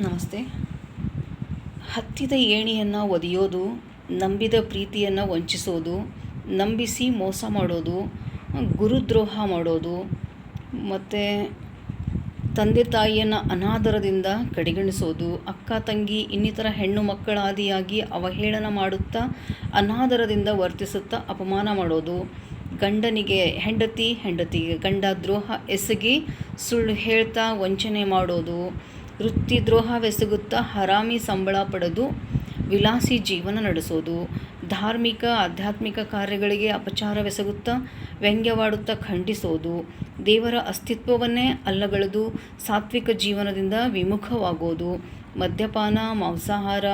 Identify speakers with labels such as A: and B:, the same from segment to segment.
A: ನಮಸ್ತೆ. ಹತ್ತಿದ ಏಣಿಯನ್ನು ಒದೆಯೋದು, ನಂಬಿದ ಪ್ರೀತಿಯನ್ನು ವಂಚಿಸೋದು, ನಂಬಿಸಿ ಮೋಸ ಮಾಡೋದು, ಗುರುದ್ರೋಹ ಮಾಡೋದು, ಮತ್ತು ತಂದೆ ತಾಯಿಯನ್ನು ಅನಾದರದಿಂದ ಕಡೆಗಣಿಸೋದು, ಅಕ್ಕ ತಂಗಿ ಇನ್ನಿತರ ಹೆಣ್ಣು ಮಕ್ಕಳಾದಿಯಾಗಿ ಅವಹೇಳನ ಮಾಡುತ್ತಾ ಅನಾದರದಿಂದ ವರ್ತಿಸುತ್ತಾ ಅಪಮಾನ ಮಾಡೋದು, ಗಂಡನಿಗೆ ಹೆಂಡತಿ, ಹೆಂಡತಿಗೆ ಗಂಡ ದ್ರೋಹ ಎಸಗಿ ಸುಳ್ಳು ಹೇಳ್ತಾ ವಂಚನೆ ಮಾಡೋದು ವೃತ್ತಿ ದ್ರೋಹವೆಸಗುತ್ತಾ ಹರಾಮಿ ಸಂಬಳ ಪಡೆದು ವಿಲಾಸಿ ಜೀವನ ನಡೆಸೋದು. ಧಾರ್ಮಿಕ, ಆಧ್ಯಾತ್ಮಿಕ ಕಾರ್ಯಗಳಿಗೆ ಅಪಚಾರವೆಸಗುತ್ತಾ ವ್ಯಂಗ್ಯವಾಡುತ್ತಾ ಖಂಡಿಸೋದು. ದೇವರ ಅಸ್ತಿತ್ವವನ್ನೇ ಅಲ್ಲಗಳೆದು ಸಾತ್ವಿಕ ಜೀವನದಿಂದ ವಿಮುಖವಾಗೋದು. ಮದ್ಯಪಾನ, ಮಾಂಸಾಹಾರ,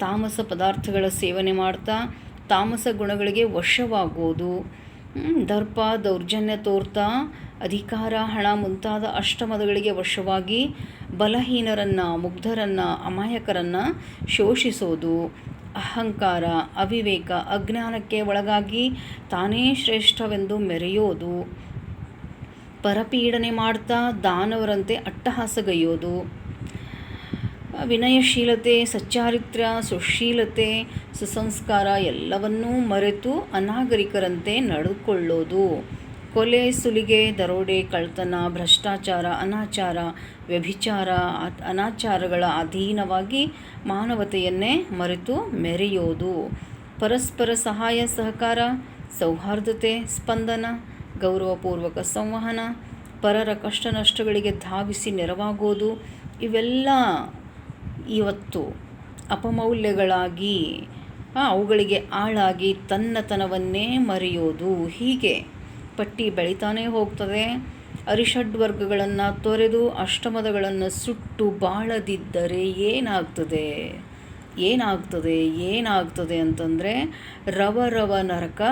A: ತಾಮಸ ಪದಾರ್ಥಗಳ ಸೇವನೆ ಮಾಡ್ತಾ ತಾಮಸ ಗುಣಗಳಿಗೆ ವಶವಾಗೋದು. ದರ್ಪ, ದೌರ್ಜನ್ಯ ತೋರ್ತಾ ಅಧಿಕಾರ, ಹಣ ಮುಂತಾದ ಅಷ್ಟಮದಗಳಿಗೆ ವಶವಾಗಿ ಬಲಹೀನರನ್ನು, ಮುಗ್ಧರನ್ನು, ಅಮಾಯಕರನ್ನು ಶೋಷಿಸೋದು, ಅಹಂಕಾರ, ಅವಿವೇಕ, ಅಜ್ಞಾನಕ್ಕೆ ಒಳಗಾಗಿ ತಾನೇ ಶ್ರೇಷ್ಠವೆಂದು ಮೆರೆಯೋದು, ಪರಪೀಡನೆ ಮಾಡ್ತಾ ದಾನವರಂತೆ ಅಟ್ಟಹಾಸಗೈಯೋದು. ವಿನಯಶೀಲತೆ ಸಚ್ಚಾರಿತ್ರ್ಯ ಸುಶೀಲತೆ, ಸುಸಂಸ್ಕಾರ ಎಲ್ಲವನ್ನೂ ಮರೆತು ಅನಾಗರಿಕರಂತೆ ನಡೆದುಕೊಳ್ಳೋದು ಕೊಲೆ, ಸುಲಿಗೆ, ದರೋಡೆ ಕಳ್ತನ ಭ್ರಷ್ಟಾಚಾರ, ಅನಾಚಾರ, ವ್ಯಭಿಚಾರ ಅನಾಚಾರಗಳ ಅಧೀನವಾಗಿ ಮಾನವತೆಯನ್ನೇ ಮರೆತು ಮೆರೆಯೋದು. ಪರಸ್ಪರ ಸಹಾಯ, ಸಹಕಾರ, ಸೌಹಾರ್ದತೆ, ಸ್ಪಂದನ, ಗೌರವಪೂರ್ವಕ ಸಂವಹನ, ಪರರ ಕಷ್ಟ ನಷ್ಟಗಳಿಗೆ ಧಾವಿಸಿ ನೆರವಾಗೋದು, ಇವೆಲ್ಲ ಇವತ್ತು ಅಪಮೌಲ್ಯಗಳಾಗಿ ಅವುಗಳಿಗೆ ಆಳಾಗಿ ತನ್ನತನವನ್ನೇ ಮರೆಯೋದು. ಹೀಗೆ ಪಟ್ಟಿ ಬೆಳಿತಾನೇ ಹೋಗ್ತದೆ. ಅರಿಷಡ್ ವರ್ಗಗಳನ್ನು ತೊರೆದು ಅಷ್ಟಮದಗಳನ್ನು ಸುಟ್ಟು ಬಾಳದಿದ್ದರೆ ಏನಾಗ್ತದೆ? ಏನಾಗ್ತದೆ? ಏನಾಗ್ತದೆ ಅಂತಂದರೆ ರವ ರವ ನರಕ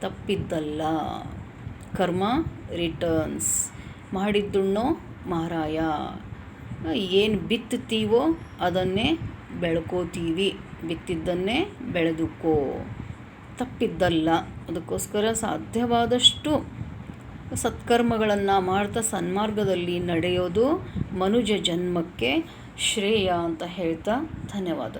A: ತಪ್ಪಿದ್ದಲ್ಲ. ಕರ್ಮ ರಿಟರ್ನ್ಸ್. ಮಾಡಿದ್ದುಣ್ಣೋ ಮಾರಾಯ. ಏನು ಬಿತ್ತುತ್ತೀವೋ ಅದನ್ನೇ ಬೆಳ್ಕೋತೀವಿ. ಬಿತ್ತಿದ್ದನ್ನೇ ಬೆಳೆದುಕೋ. ತಪ್ಪಿದ್ದಲ್ಲ. ಅದಕ್ಕೋಸ್ಕರ ಸಾಧ್ಯವಾದಷ್ಟು ಸತ್ಕರ್ಮಗಳನ್ನು ಮಾಡ್ತಾ ಸನ್ಮಾರ್ಗದಲ್ಲಿ ನಡೆಯೋದು ಮನುಜ ಜನ್ಮಕ್ಕೆ ಶ್ರೇಯ ಅಂತ ಹೇಳ್ತಾ ಧನ್ಯವಾದ.